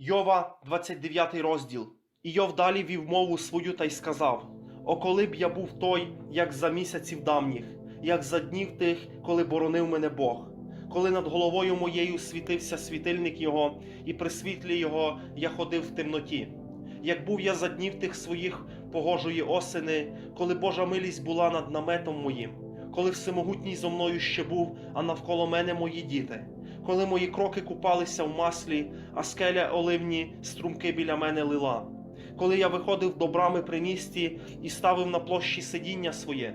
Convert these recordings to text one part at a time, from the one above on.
Йова, 29 розділ. Йов далі вів мову свою та й сказав: О, коли б я був той, як за місяців давніх, як за днів тих, коли боронив мене Бог, коли над головою моєю світився світильник його, і при світлі його я ходив в темноті. Як був я за днів тих своїх погожої осени, коли Божа милість була над наметом моїм, коли всемогутній зо мною ще був, а навколо мене мої діти, коли мої кроки купалися в маслі, а скеля оливні струмки біля мене лила, коли я виходив до брами при місті і ставив на площі сидіння своє.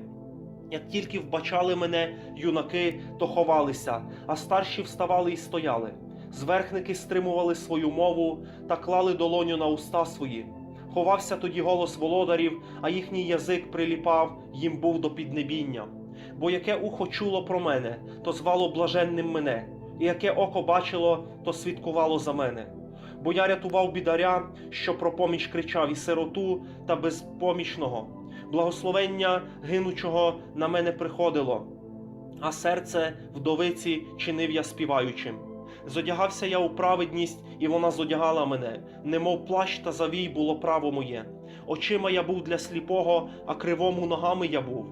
Як тільки вбачали мене юнаки, то ховалися, а старші вставали і стояли. Зверхники стримували свою мову та клали долоню на уста свої. Ховався тоді голос володарів, а їхній язик приліпав, їм був до піднебіння. Бо яке ухо чуло про мене, то звало блаженним мене, і яке око бачило, то свідкувало за мене. Бо я рятував бідаря, що про поміч кричав, і сироту та безпомічного. Благословення гинучого на мене приходило, а серце вдовиці чинив я співаючим. Зодягався я у праведність, і вона зодягала мене, немов плащ та завій було право моє. Очима я був для сліпого, а кривому ногами я був.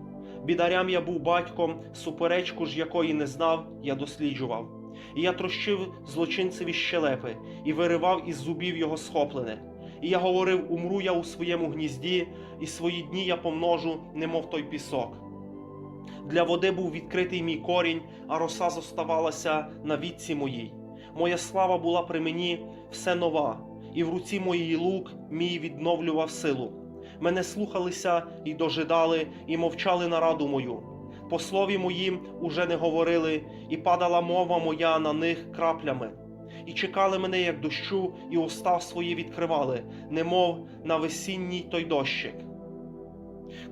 Бідарям я був батьком, суперечку ж якої не знав, я досліджував. І я трощив злочинцеві щелепи, і виривав із зубів його схоплене. І я говорив: умру я у своєму гнізді, і свої дні я помножу, немов той пісок. Для води був відкритий мій корінь, а роса зоставалася на вітці моїй. Моя слава була при мені все нова, і в руці моїй лук мій відновлював силу. Мене слухалися і дожидали, і мовчали на раду мою. По слові моїм уже не говорили, і падала мова моя на них краплями. І чекали мене, як дощу, і уста свої відкривали, немов на весінній той дощик.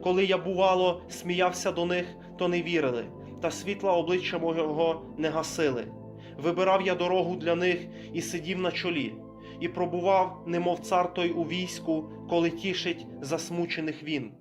Коли я, бувало, сміявся до них, то не вірили, та світла обличчя мого не гасили. Вибирав я дорогу для них і сидів на чолі, і пробував, немов цар той у війську, коли тішить засмучених він.